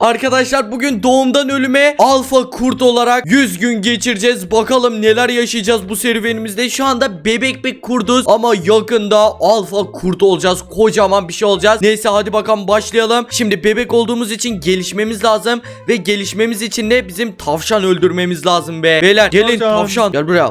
Arkadaşlar bugün doğumdan ölüme alfa kurt olarak 100 gün geçireceğiz. Bakalım neler yaşayacağız bu serüvenimizde. Şu anda bebek bir kurduz ama yakında alfa kurt olacağız. Kocaman bir şey olacağız. Neyse hadi bakalım başlayalım. Şimdi bebek olduğumuz için gelişmemiz lazım ve gelişmemiz için de bizim tavşan öldürmemiz lazım be. Beyler gelin Tavşan. tavşan. Gel buraya.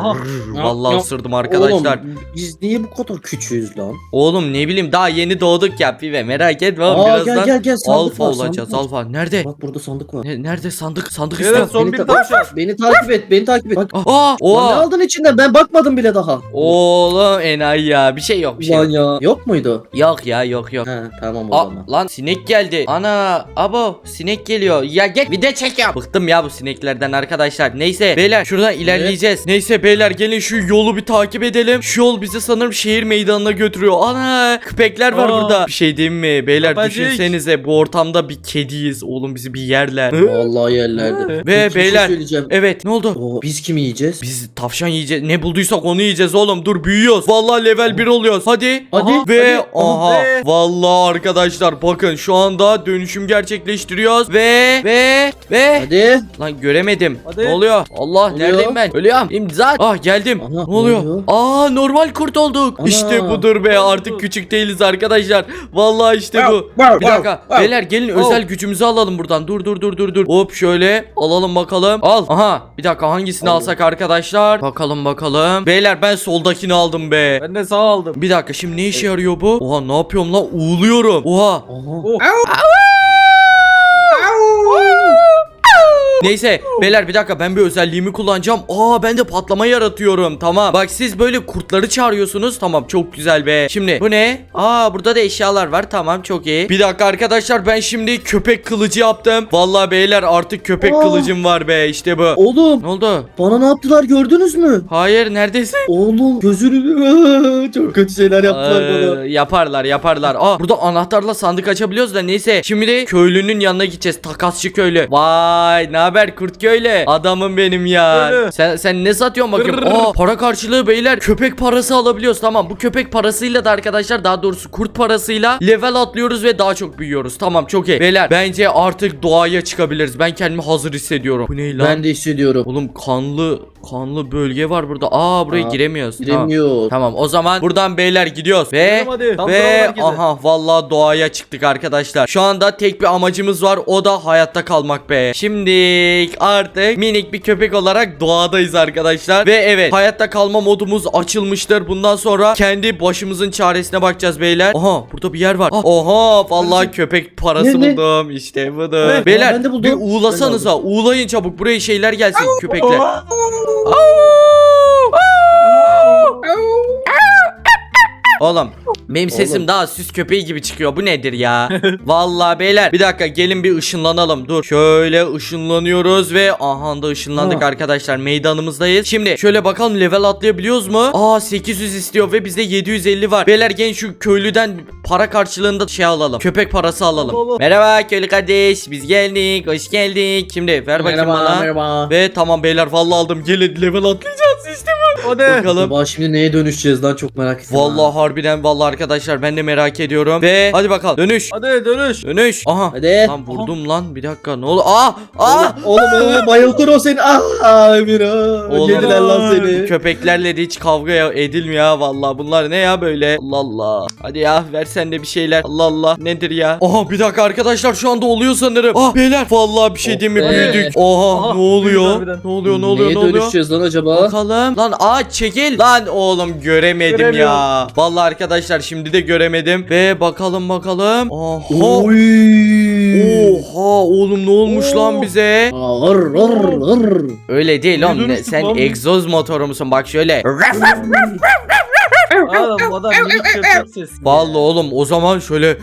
Aha. Vallahi ısırdım arkadaşlar. Oğlum biz niye bu kadar küçüğüz lan? Oğlum ne bileyim daha yeni doğduk ya pive merak etme oğlum Aa birazdan gel gel gel sandık alfa var, olacağız sandık var. alfa. Nerede? Bak burada sandık var. Ne- nerede sandık sandık Evet istiyorum. son Beni bir ta- tavşan. Beni takip et, beni takip et. Bak. Aa, Lan ne oha. aldın içinden? Ben bakmadım bile daha. Oğlum enayi ya bir şey yok bir şey Ulan yok. ya. Yok muydu? Yok ya yok yok. He tamam o Aa, zaman. lan sinek geldi. Ana abo sinek geliyor. Ya gel bir de çekiyorum. Bıktım ya bu sineklerden arkadaşlar. Neyse beyler şuradan ilerleyeceğiz. Neyse beyler gelin şu yolu bir takip edelim. Şu yol bizi sanırım şehir meydanına götürüyor. Ana köpekler var Aa. burada. Bir şey diyeyim mi? Beyler Babacık. düşünsenize bu ortamda bir kediyiz. Oğlum bizi bir yerler. Vallahi yerlerde. Ve Peki, bir şey beyler söyleyeceğim. evet ne oldu? Oo, biz kimi yiyeceğiz? Biz tavşan yiyeceğiz. Ne bulduysak onu yiyeceğiz oğlum. Dur büyüyoruz. Vallahi level 1 oluyoruz. Hadi. Hadi. Ve hadi. aha Ve- vallahi arkadaşlar bakın şu anda dönüşüm gerçekleştiriyoruz ve ve ve Hadi. lan göremedim. Hadi. Ne oluyor? Allah Oluyor. neredeyim ben? Ölüyorum. İmza. Ah geldim. Ana, ne oluyor? oluyor? Aa normal kurt olduk. Ana. İşte budur be. Artık küçük değiliz arkadaşlar. Vallahi işte bu. Bir dakika. Beyler gelin Wow. özel gücümüzü alalım buradan. Dur dur dur dur dur. Hop şöyle alalım bakalım. Al. Aha. Bir dakika hangisini Al. alsak arkadaşlar? Bakalım bakalım. Beyler ben soldakini aldım be. Ben de sağ aldım. Bir dakika şimdi ne işe yarıyor bu? Oha ne yapıyorum lan? Uğuluyorum. Oha. Aha. Oh. Neyse beyler bir dakika ben bir özelliğimi kullanacağım. Aa ben de patlama yaratıyorum. Tamam. Bak siz böyle kurtları çağırıyorsunuz. Tamam çok güzel be. Şimdi bu ne? Aa burada da eşyalar var. Tamam çok iyi. Bir dakika arkadaşlar ben şimdi köpek kılıcı yaptım. Vallahi beyler artık köpek Aa. kılıcım var be. İşte bu. Oğlum Ne oldu? bana ne yaptılar gördünüz mü? Hayır neredesin? Oğlum gözünü çok kötü şeyler yaptılar bana. Ee, yaparlar yaparlar. Aa burada anahtarla sandık açabiliyoruz da neyse. Şimdi de köylünün yanına gideceğiz. Takasçı köylü. Vay ne haber kurt köylü? Adamım benim ya. Sen sen ne satıyorsun bakayım? Aa para karşılığı beyler köpek parası alabiliyoruz. Tamam bu köpek parasıyla da arkadaşlar daha doğrusu kurt parasıyla level atlıyoruz ve daha çok büyüyoruz. Tamam çok iyi. Beyler bence artık doğaya çıkabiliriz. Ben kendimi hazır hissediyorum. Bu ne lan? Ben de hissediyorum. Oğlum kanlı kanlı bölge var burada. Aa buraya Aa, giremiyoruz. Tamam. Giremiyor. Tamam o zaman buradan beyler gidiyoruz ve hadi. Ve aha vallahi doğaya çıktık arkadaşlar. Şu anda tek bir amacımız var o da hayatta kalmak be. Şimdi artık minik bir köpek olarak doğadayız arkadaşlar. Ve evet hayatta kalma modumuz açılmıştır. Bundan sonra kendi başımızın çaresine bakacağız beyler. Aha burada bir yer var. Ah, Oha vallahi köpek parası Ne, ne? buldum. İşte budur. Ne? Beyler ben de buldum. bir uğulasanıza. Uğulayın çabuk. Buraya şeyler gelsin köpekler. Oğlum benim sesim Oğlum. daha süs köpeği gibi çıkıyor. Bu nedir ya? Vallahi beyler bir dakika gelin bir ışınlanalım. Dur. Şöyle ışınlanıyoruz ve aha da ışınlandık Ha. arkadaşlar. Meydanımızdayız. Şimdi şöyle bakalım level atlayabiliyoruz mu? Aa 800 istiyor ve bizde 750 var. Beyler gelin şu köylüden para karşılığında şey alalım. Köpek parası alalım. Alalım. Merhaba köylü kardeş. Biz geldik. Hoş geldik. Şimdi ver bakayım Merhaba bana. merhaba. Ve tamam beyler vallahi aldım. Gelin level atlayacağız işte bu. Hadi. Bakalım. Acaba şimdi neye dönüşeceğiz lan çok merak ettim. Vallahi harbiden vallahi arkadaşlar ben de merak ediyorum. Ve hadi bakalım dönüş. Hadi dönüş. Dönüş. Aha. Hadi. Lan vurdum lan bir dakika ne oldu? Aa! Aa! Oğlum oğlum bayıltır o seni. Ah Emira. Oğlum. Yediler lan seni. Köpeklerle de hiç kavga edilmiyor ha vallahi. Bunlar ne ya böyle? Allah Allah. Hadi ya versen de bir şeyler. Allah Allah. Nedir ya? Aha bir dakika arkadaşlar şu anda oluyor sanırım. Ah beyler vallahi bir şey Oh diyeyim mi? Büyüdük. Oha, Aha, ne oluyor? Ne oluyor? Ne oluyor? Neye Ne oluyor? dönüşeceğiz lan acaba? Bakalım. Lan aa çekil. Lan oğlum göremedim ya. Vallahi arkadaşlar şimdi de göremedim. Ve bakalım bakalım. Aha. Oha oğlum ne olmuş Oo. lan bize? Ağır ağır ağır. Öyle değil oğlum. Ne- dönüştük sen lan? egzoz motoru musun? Bak şöyle. Oğlum adam minik köpek sesi. Vallahi oğlum o zaman şöyle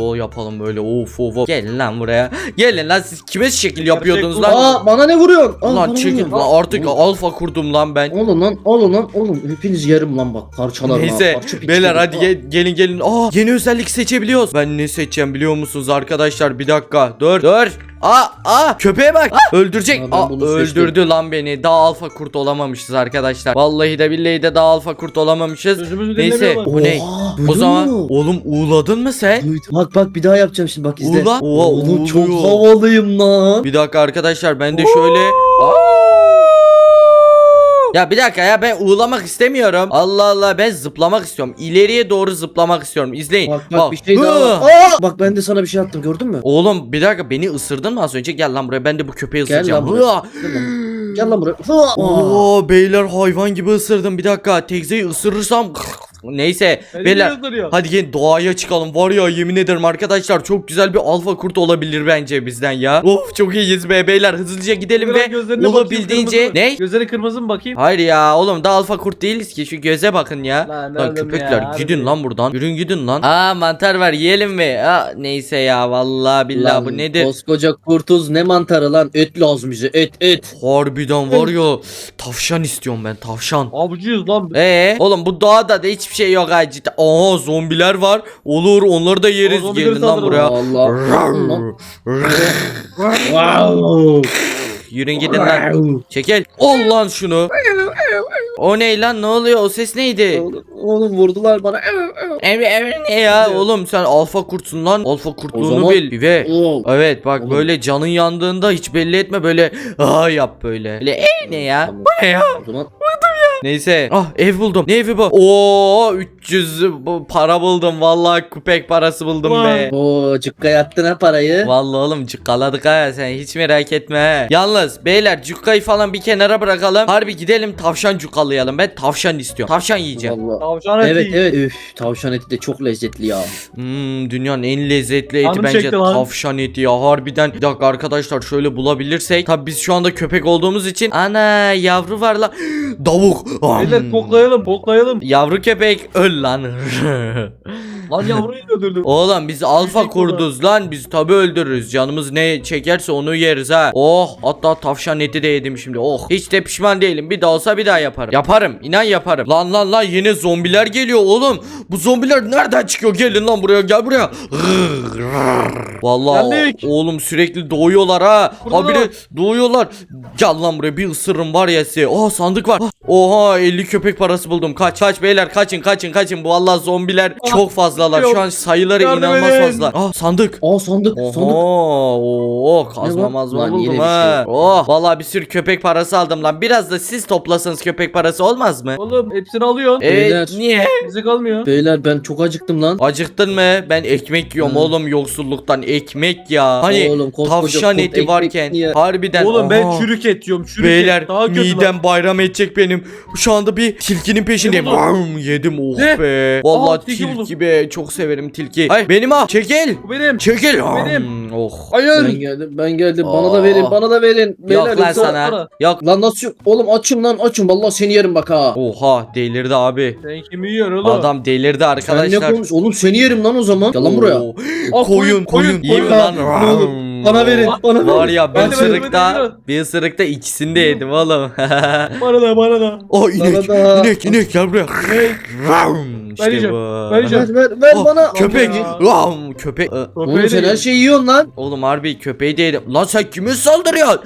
o yapalım böyle of of of. Gelin lan buraya. Gelin lan siz kime şekil yapıyordunuz lan? Aa bana ne vuruyorsun? Aa, Lan bana vuruyorsun. lan artık alfa kurdum lan ben. Oğlum lan oğlum lan oğlum hepiniz yarım lan bak parçalarım Neyse beyler hadi gel- gelin gelin. Aa yeni özellik seçebiliyoruz. Ben ne seçeceğim biliyor musunuz arkadaşlar? Bir dakika. Dur dur. Aa aa köpeğe bak. Aa, öldürecek. Aa, ben Aa, öldürdü lan beni. Daha alfa kurt olamamışız arkadaşlar. Vallahi de billahi de daha alfa kurt olamamışız. Sözümüzü Neyse bu ne? O zaman mu? oğlum uğuladın mı sen? Duydum. Bak bak bir daha yapacağım şimdi bak izle. Ulan. Oha, Oğlum çok uğuluyor. havalıyım lan. Bir dakika arkadaşlar ben de şöyle Ya bir dakika ya ben uğulamak istemiyorum. Allah Allah ben zıplamak istiyorum. İleriye doğru zıplamak istiyorum. İzleyin. Bak bak bir şey daha Hı. var. Aa! Bak ben de sana bir şey attım gördün mü? Oğlum bir dakika beni ısırdın mı az önce? Gel lan buraya ben de bu köpeği Gel lan ısıracağım. buraya. Hıa! Gel lan, Gel lan buraya. Hı! Aa! Oo beyler hayvan gibi ısırdım. Bir dakika tekzeyi ısırırsam Neyse beyler hadi gelin doğaya çıkalım. Var ya yemin ederim arkadaşlar çok güzel bir alfa kurt olabilir bence bizden ya. Of çok iyiyiz be beyler hızlıca gidelim Biraz ve gözlerine bakayım, olabildiğince kırmızı. ne? Gözleri kırmızı mı bakayım? Hayır ya oğlum da alfa kurt değiliz ki şu göze bakın ya. Lan Lan oğlum köpekler ya, gidin harbi. lan buradan. Yürün gidin lan. Aa mantar var yiyelim mi? Aa, neyse ya vallahi billahi Lan, bu nedir? Koskoca kurtuz ne mantarı lan et lazım bize et et. Harbiden var ya tavşan istiyorum ben tavşan. Avcıyız lan. Ee, oğlum bu doğada da hiçbir şey yok ha cidden. Aha zombiler var. Olur onları da yeriz. O Gelin lan buraya. Allah. Wow. Yürün gidin lan. Çekil. Ol lan şunu. O ne lan ne oluyor o ses neydi? Oğlum, oğlum vurdular bana. Emre Emre ne ya oğlum sen alfa kurtsun lan. Alfa kurtluğunu zaman- bil. Ve. Evet bak Oğlum. böyle canın yandığında hiç belli etme böyle aa yap böyle. Böyle e ne ya? Tamam. Bu ne ya? O zaman Neyse. Ah ev buldum. Ne evi bu? Oo 300 bu para buldum. Vallahi köpek parası buldum be. o cukka yattın ha parayı. Vallahi oğlum cukkaladık ha sen hiç merak etme ha. Yalnız beyler cukkayı falan bir kenara bırakalım. Harbi gidelim tavşan cukkalayalım. Ben tavşan istiyorum. Tavşan yiyeceğim. Vallahi. Tavşan eti. Evet evet üf tavşan eti de çok lezzetli ya. Hmm, dünyanın en lezzetli eti Canım bence çekti lan. tavşan eti ya harbiden. Bir dakika arkadaşlar şöyle bulabilirsek. Tabi biz şu anda köpek olduğumuz için. Ana yavru var lan. Davuk. Beyler Hmm. koklayalım koklayalım. Yavru köpek öl lan. Lan yavruyu öldürdüm. Oğlum biz alfa kurduz lan. Biz tabi öldürürüz. Canımız ne çekerse onu yeriz ha. Oh hatta tavşan eti de yedim şimdi. Oh. Hiç de pişman değilim. Bir daha olsa bir daha yaparım. Yaparım. İnan yaparım. Lan lan lan. Yine zombiler geliyor oğlum. Bu zombiler nereden çıkıyor? Gelin lan buraya. Gel buraya. Vallahi Geldik. oğlum sürekli doğuyorlar ha. Burada. Habire doğuyorlar. Gel lan buraya. Bir ısırırım var ya size. Oha sandık var. Oha 50 köpek parası buldum. Kaç kaç beyler. Kaçın kaçın kaçın. Bu vallahi zombiler çok fazlalar yok. şu an sayıları Yardım inanılmaz edin. fazla Ah sandık Aa sandık Oho, sandık. oo, kazma mazma buldum ha. şey. Oh, vallahi bir sürü köpek parası aldım lan. Biraz da siz toplasanız köpek parası olmaz mı? Oğlum hepsini alıyorsun. Evet, Beyler. niye? Bize kalmıyor. Beyler ben çok acıktım lan. Acıktın mı? Ben ekmek yiyorum Hı. oğlum yoksulluktan ekmek ya. Hani Oğlum, koskoca tavşan kurt eti ekmek varken niye? harbiden Oğlum ben Aha. çürük et yiyorum. Çürük Beyler et. Daha kötü midem lan. bayram edecek benim. Şu anda bir tilkinin peşindeyim. Ne buldun? Vrum, yedim oh Ne? be. Vallahi Aa, tilki tilki buldum. be. Çok severim tilki. Ay benim ha. Çekil. Bu benim. Çekil. Benim. Hmm, Oh. Ben Hayır. geldim ben geldim bana da verin Aa. bana da verin. Beyler, Yok lan yoksa- sana. Yok. Lan nasıl yok? Oğlum açım lan açım vallahi seni yerim bak ha. Oha delirdi abi. Sen kimi yiyorsun oğlum? Adam delirdi Sen ne arkadaşlar. konuş? Oğlum seni yerim lan o zaman. Gel lan buraya. Oo. Aa, koyun koyun, koyun iyi mi koyun. lan? Ha, ne olur, Bana verin bana verin. Var ya bir Hadi, hadi, hadi, ısırıkta bir ısırıkta ikisini de yedim oğlum. Bana da bana da. oh inek Bana da. inek inek gel buraya. Ben İşte yiyeceğim, bu. ben yiyeceğim. Ver ver ver Oh, bana. Köpek. Ya. Ram, köpek. Ee, Oğlum sen her şeyi yiyorsun lan. Oğlum harbi köpeği de yedim. Lan sen kime saldırıyorsun?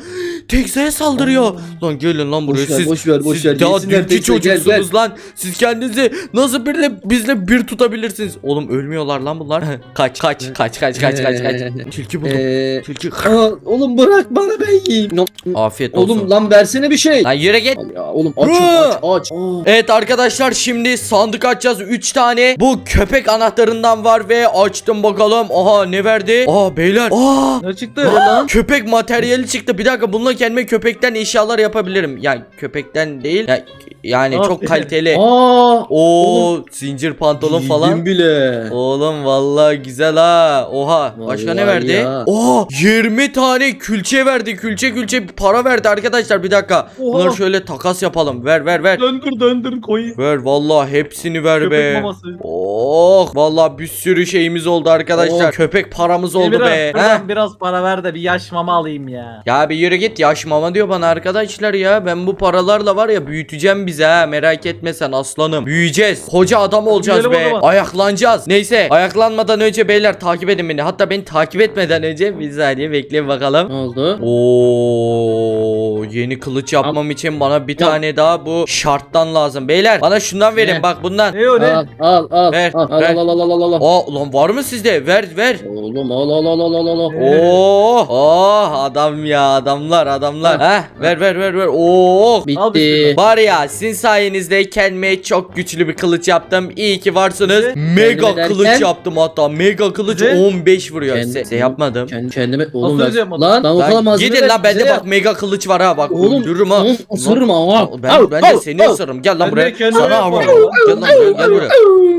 Tekzeye saldırıyor. Lan gelin lan buraya Boş ver, siz. boş ver, boş siz ver. daha Yesinler dünkü Tekze, gel, çocuksunuz lan. Siz kendinizi nasıl birle bizle bir tutabilirsiniz? Oğlum ölmüyorlar lan bunlar. kaç kaç kaç kaç kaç kaç kaç. Tilki buldum. Ee, Tilki. aa, oğlum bırak bana ben yiyeyim. No- Afiyet olsun. Oğlum lan versene bir şey. Lan yürü git. Ya oğlum Hı. aç aç. Aa. Evet arkadaşlar şimdi sandık açacağız 3 tane Bu köpek anahtarından var ve açtım bakalım. Aha ne verdi? Aha beyler. Aa. Ne çıktı? Ne lan? Köpek materyali çıktı. Bir dakika bununla kendime köpekten eşyalar yapabilirim. Yani köpekten değil ya- Yani çok Aferin. kaliteli Aa. Oo zincir pantolon Giydim falan bile. Oğlum vallahi güzel ha. Oha. Başka ne Vallahi verdi? ya. Oha 20 tane külçe verdi. Külçe külçe para verdi arkadaşlar. Bir dakika. Oha. Bunları şöyle takas yapalım. Ver ver ver. Döndür döndür koy. Ver vallahi hepsini ver Köpek be. maması. Oh vallahi bir sürü şeyimiz oldu arkadaşlar. Oh. Köpek paramız oldu Emirhan, be. buradan Heh. biraz para ver de bir yaş mama alayım ya. Ya bir yürü git yaş mama diyor bana arkadaşlar ya. Ben bu paralarla var ya büyüteceğim bize ha merak etme sen aslanım. Büyüyeceğiz. Koca adam olacağız Büyüyelim o be. zaman. Ayaklanacağız. Neyse ayaklanmadan önce beyler takip edin beni. Hatta beni takip etmeden önce bir saniye bekleyin bakalım. Ne oldu? Oo yeni kılıç yapmam için bana bir Ya. tane daha bu şarttan lazım. Beyler bana şundan verin Ne? bak bundan. Ne o ne? Al al al. Ver, al, al, ver. al al al al al. Aa ulan var mı sizde? Ver ver. Oğlum al al al al al al. al. Oo, oh adam ya adamlar adamlar. Heh, ver ver ver ver. Oo. Al Bitti. Var ya sizin sayenizde kendime çok güçlü bir kılıç yaptım. İyi ki varsınız. Mega Kendime kılıç derken? yaptım hatta. Mega kılıç Ne? 15 vuruyor. Kendi- Size yapmadım. Kendi kendime oğlum Nasıl? Lan lan o kadar Lan malzeme gidin ver, lan bende bak yap. mega kılıç var ha bak Oğlum, öldürürüm ha. oğlum, ısırırım Lan- ama. Ben, Al, ben de seni al. ısırırım. Gel lan Ben de buraya. kendime Sana yaparım. Gel lan buraya gel buraya.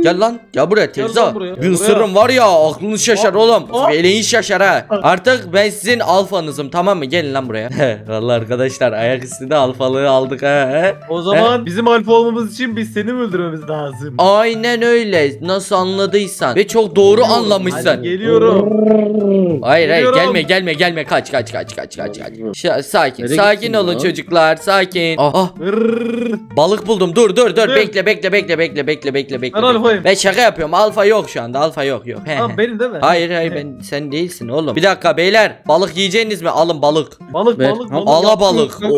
Gel lan. Gel buraya lan buraya. Bir ısırırım var ya aklınız şaşar oğlum. aa. Feleğin şaşar ha. Artık ben sizin alfanızım tamam mı? Gelin lan buraya. Vallahi arkadaşlar ayak üstünde alfalığı aldık ha. O zaman bizim alfa olmamız için biz seni mi öldürmemiz lazım? Aynen öyle. Nasıl anladıysan. Ve çok doğru Hadi anlamışsın. geliyorum. Hayır hayır Geliyorum. gelme gelme gelme kaç kaç kaç kaç kaç kaç. Şa- sakin Nereye sakin gittin olun lan? çocuklar sakin. Ah, ah, balık buldum dur dur dur Ne? bekle bekle bekle bekle bekle bekle bekle. Alfayım. Ben şaka yapıyorum alfa yok şu anda alfa yok yok. He, Tamam benim değil mi? Hayır hayır ben sen değilsin oğlum. Bir dakika beyler balık yiyeceğiniz mi? Alın balık. Balık Ver. balık Al, balık. Ala balık. Yok,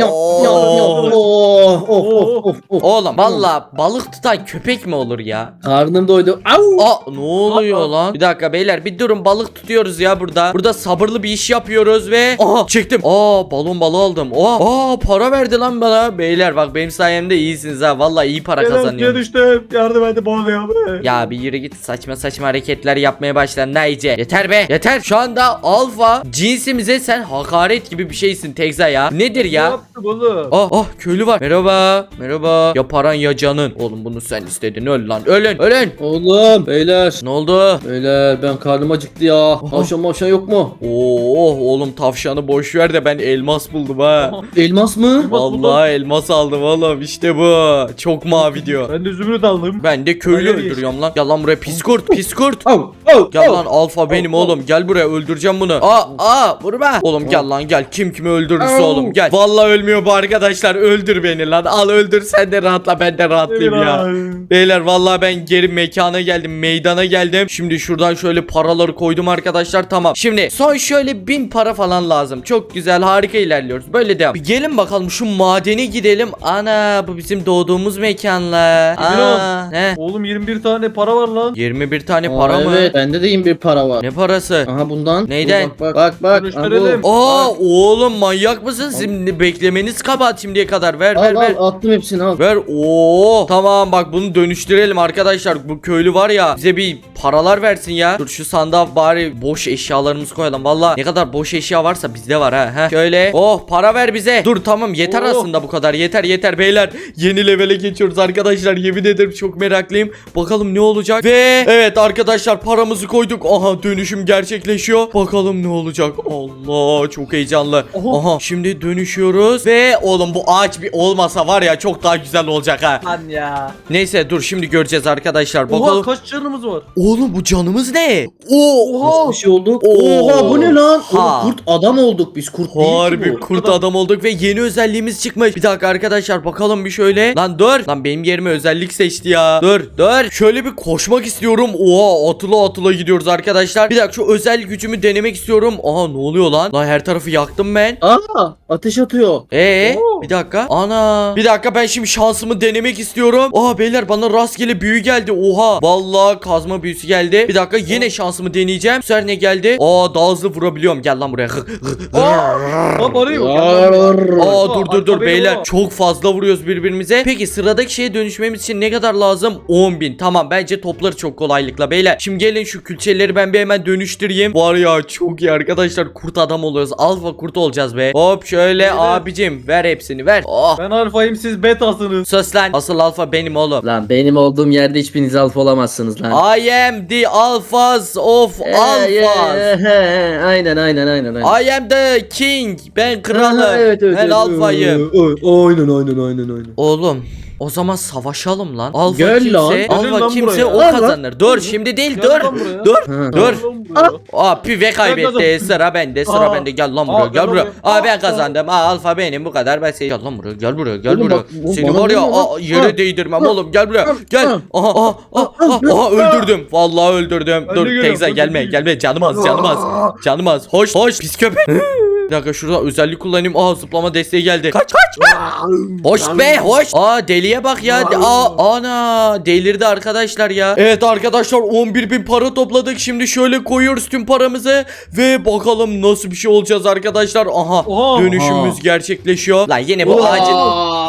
yok, yok. Oo. Oh, oh, oh, oh, oh. Oğlum valla balık tutan köpek mi olur ya? Karnım doydu. Au. Aa ne oluyor Aa. lan? Bir dakika beyler bir durun balık tutuyoruz ya burada. Burada sabırlı bir iş yapıyoruz ve aha çektim. Aa balon balığı aldım. Aa, aa para verdi lan bana. Beyler bak benim sayemde iyisiniz ha. Valla iyi para Suya kazanıyorum. düştüm. Yardım edin bana be. Ya bir yürü git saçma saçma hareketler yapmaya başla Nayce. Yeter be yeter. Şu anda alfa cinsimize sen hakaret gibi bir şeysin Tegza ya. Nedir Ne ya? yaptık oğlum? Ah ah köylü var. Merhaba. Merhaba. Ya paran ya canın. Oğlum bunu sen istedin. Öl lan. Ölün. Ölün. Oğlum beyler. Ne oldu? Beyler ben karnım acıktı ya. Tavşan mavşan yok mu? Oo oğlum tavşanı boş ver de ben elmas buldum ha. Elmas mı? Vallahi elmas aldım oğlum işte bu. Çok mavi diyor. Ben de zümrüt aldım. Ben de köylü de öldürüyorum lan. Gel lan buraya pis kurt pis kurt. Au, Gel lan alfa benim oğlum gel buraya öldüreceğim bunu. Aa aa vurma. Oğlum gel lan gel kim kimi öldürürse oğlum gel. Vallahi ölmüyor bu arkadaşlar öldür beni lan. Al öldür sen de rahatla ben de rahatlayayım ya. Beyler vallahi ben geri mekana geldim meydana geldim Şimdi şuradan şöyle paraları koydum arkadaşlar tamam Şimdi son şöyle bin para falan lazım Çok güzel harika ilerliyoruz böyle devam Bir gelin bakalım şu madene gidelim Ana bu bizim doğduğumuz mekanla Aa, ne? Oğlum 21 tane para var lan. 21 tane Aa, para mı? Evet bende de yine bir para var. Ne parası? Aha bundan. Neyden? Dur, Bak bak bak. bak. Aha, Dönüştürelim. bu. Aa oğlum manyak mısın? Şimdi beklemeniz kabahat şimdiye kadar ver ver Al ver al attım hepsini al. Ver. Oo. Tamam bak bunu dönüştürelim arkadaşlar. Bu köylü var ya bize bir paralar versin ya. Dur şu sandığa bari boş eşyalarımızı koyalım. Valla ne kadar boş eşya varsa bizde var ha Heh. Şöyle. Oh para ver bize. Dur tamam yeter Oh. aslında bu kadar. Yeter yeter. Beyler Yeni levele geçiyoruz arkadaşlar. Yemin ederim çok meraklıyım. Bakalım ne olacak? Ve evet arkadaşlar paramızı koyduk. Aha dönüşüm gerçekleşiyor. Bakalım ne olacak? Allah çok heyecanlı. Oho. Aha şimdi dönüşüyoruz. Ve oğlum bu ağaç bir olmasa var ya çok daha güzel olacak ha. Lan ya. Neyse dur şimdi göreceğiz arkadaşlar. Oha Bakalım. kaç canımız var? Oğlum bu canımız ne? Oo. Nasıl bir şey olduk? Oo. Oha bu ne lan? Ha. Oğlum, kurt adam olduk biz kurt değil Harbi kurt adam olduk ve yeni özelliğimiz çıkmış. Bir dakika arkadaşlar bakalım bir şöyle. Lan dur. Lan benim yerime özellik seçti ya. Dur dur. Şöyle bir koşmak istiyorum. Oha atıla atıla gidiyoruz arkadaşlar. Bir dakika şu özel gücümü denemek istiyorum. Aha ne oluyor lan? Lan her tarafı yaktım ben. Aa ateş atıyor. Ee, Oo. Bir dakika. Ana. Bir dakika ben şimdi şansımı denemek istiyorum. Aa beyler bana rastgele büyü geldi. Oha. Vallahi kazma büyüsü geldi. Bir dakika yine şansımı deneyeceğim. Bu sefer ne geldi? Aa daha hızlı vurabiliyorum. Gel lan buraya. Yok. Aa dur dur dur beyler çok fazla vuruyoruz birbirimize. Peki sıradaki şeye dönüşmemiz için ne kadar lazım? 10.000 Tamam bence topları çok kolaylıkla beyler. Şimdi gelin şu külçeleri ben bir hemen dönüştüreyim. Var ya çok iyi arkadaşlar kurt adam oluyoruz. Alfa kurt olacağız be. Hop şöyle abicim ver hepsini ver. Oh. Ben alfayım siz betasınız. Sus lan. Asıl alfa benim oğlum. Lan benim olduğum yerde hiçbiriniz alfa olamazsınız lan. I am the alphas of Ee, alphas. ee, aynen aynen aynen aynen. I am the king. Ben kralım. Aha, evet, evet, ben evet. alfayım. Ee, Aynen aynen aynen aynen. Oğlum O zaman savaşalım lan. Alfa Gel kimse, lan. Gelin alfa lan kimse buraya. o lan. kazanır. Dur şimdi değil Gel dur. lan buraya. Dur. Ha. Dur. Lan. Aa pive kaybetti. Sıra bende. Sıra Aa. bende. Gel lan buraya. Aa, Gel gel buraya. buraya. Aa ben Aa, kazandım. Aa alfa benim bu kadar basit. Gel lan buraya. Gel buraya. Gel Oğlum buraya. bak, bu Seni bana var ya vurma lan. aa, yere Ha. değdirmem oğlum. Gel buraya. Gel. Ha. Aha aha aha. aha öldürdüm. Vallahi öldürdüm. Ben Dur geliyorum, Tekza ben de gelme. geliyorum. Gelme. Canım az. Canım az. Canım az. Hoş. Hoş. Pis köpek. Bir dakika şurada özellik kullanayım. Aa zıplama desteği geldi. Kaç kaç. Hoş be hoş. Aa deliye bak ya. Aa ana delirdi arkadaşlar ya. Evet arkadaşlar 11 bin para topladık. Şimdi şöyle koyuyoruz tüm paramızı ve bakalım nasıl bir şey olacağız arkadaşlar. Aha Oha. dönüşümümüz gerçekleşiyor. Lan yine bu Oha. ağacın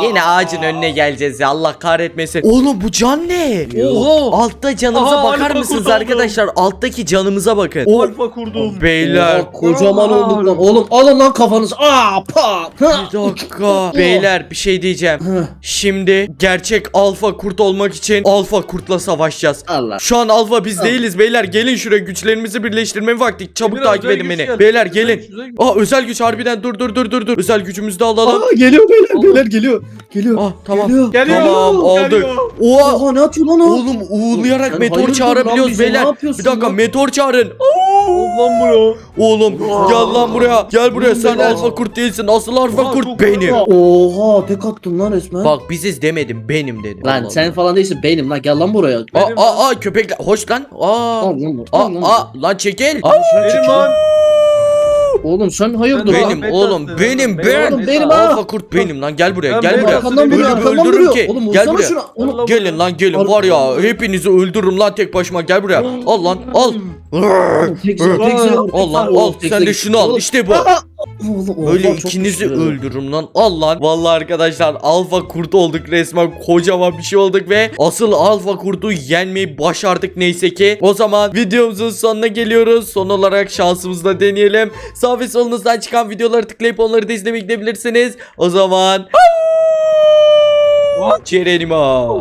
yine ağacın önüne geleceğiz ya. Allah kahretmesin. Oğlum bu can ne? Oha. Altta canımıza Aha, bakar alfa mısınız kurt oldum. arkadaşlar? Alttaki canımıza bakın. O Alfa kurdum. beyler Oha, kocaman olduk lan. Oğlum alın lan kafanızı. Aa pa. Bir dakika. Beyler bir şey diyeceğim. Hı. Şimdi gerçek alfa kurt olmak için alfa kurtla savaşacağız. Allah. Şu an alfa biz değiliz beyler. Gelin şuraya güçlerimizi birleştirme vakti. Çabuk Emir, takip özel edin güç beni. geldi. Beyler Özel gelin. güç, özel güç. Aa özel güç harbiden dur dur dur dur dur. Özel gücümüzü de alalım. Aa geliyor beyler beyler geliyor. Geliyor. Ah tamam. Geliyor. Geliyor. Tamam aldık. Geliyor. Oha. Oha ne atıyor lan o? Oğlum uğurlayarak Sen meteor hayırdır çağırabiliyoruz beyler. ne yapıyorsun Bir dakika lan? meteor çağırın. Allah'ım bro. Oğlum gel lan buraya. Gel buraya. Sen alfa kurt değilsin. Asıl alfa Oha, kurt çok benim. Oha tek attın lan resmen. Bak biziz demedim benim dedim. Lan Allah sen Allah. falan değilsin benim lan gel lan buraya. Aa, aa, aa köpekler. Hoş lan. Aa. Al lan bu. Aa, al lan bu. aa, lan çekil. Aa, Benim lan. Oğlum sen hayırdır benim Ben- oğlum ben- benim ben- ben. Oğlum benim Alfa ha. kurt benim lan gel buraya Ben gel benim buraya. Arkandan vuruyor Ölürüm, arkandan öldürürüm vuruyor. ki. Oğlum Gel vursana buraya. şuna. Oğlum, Allah- Gelin lan gelin Ar- var ya hepinizi öldürürüm lan tek başıma gel buraya. Al lan al. tek tek Al lan al sen de şunu al işte bu. aa, oğlum, oha, Öyle çok ikinizi güçlü. öldürürüm lan. Al lan. Vallahi arkadaşlar alfa kurt olduk resmen. Kocaman bir şey olduk ve asıl alfa kurtu yenmeyi başardık neyse ki. O zaman videomuzun sonuna geliyoruz. Son olarak şansımızla deneyelim. Sağ ve solunuzdan çıkan videoları tıklayıp onları da izlemeye gidebilirsiniz. O zaman... Cerenimo.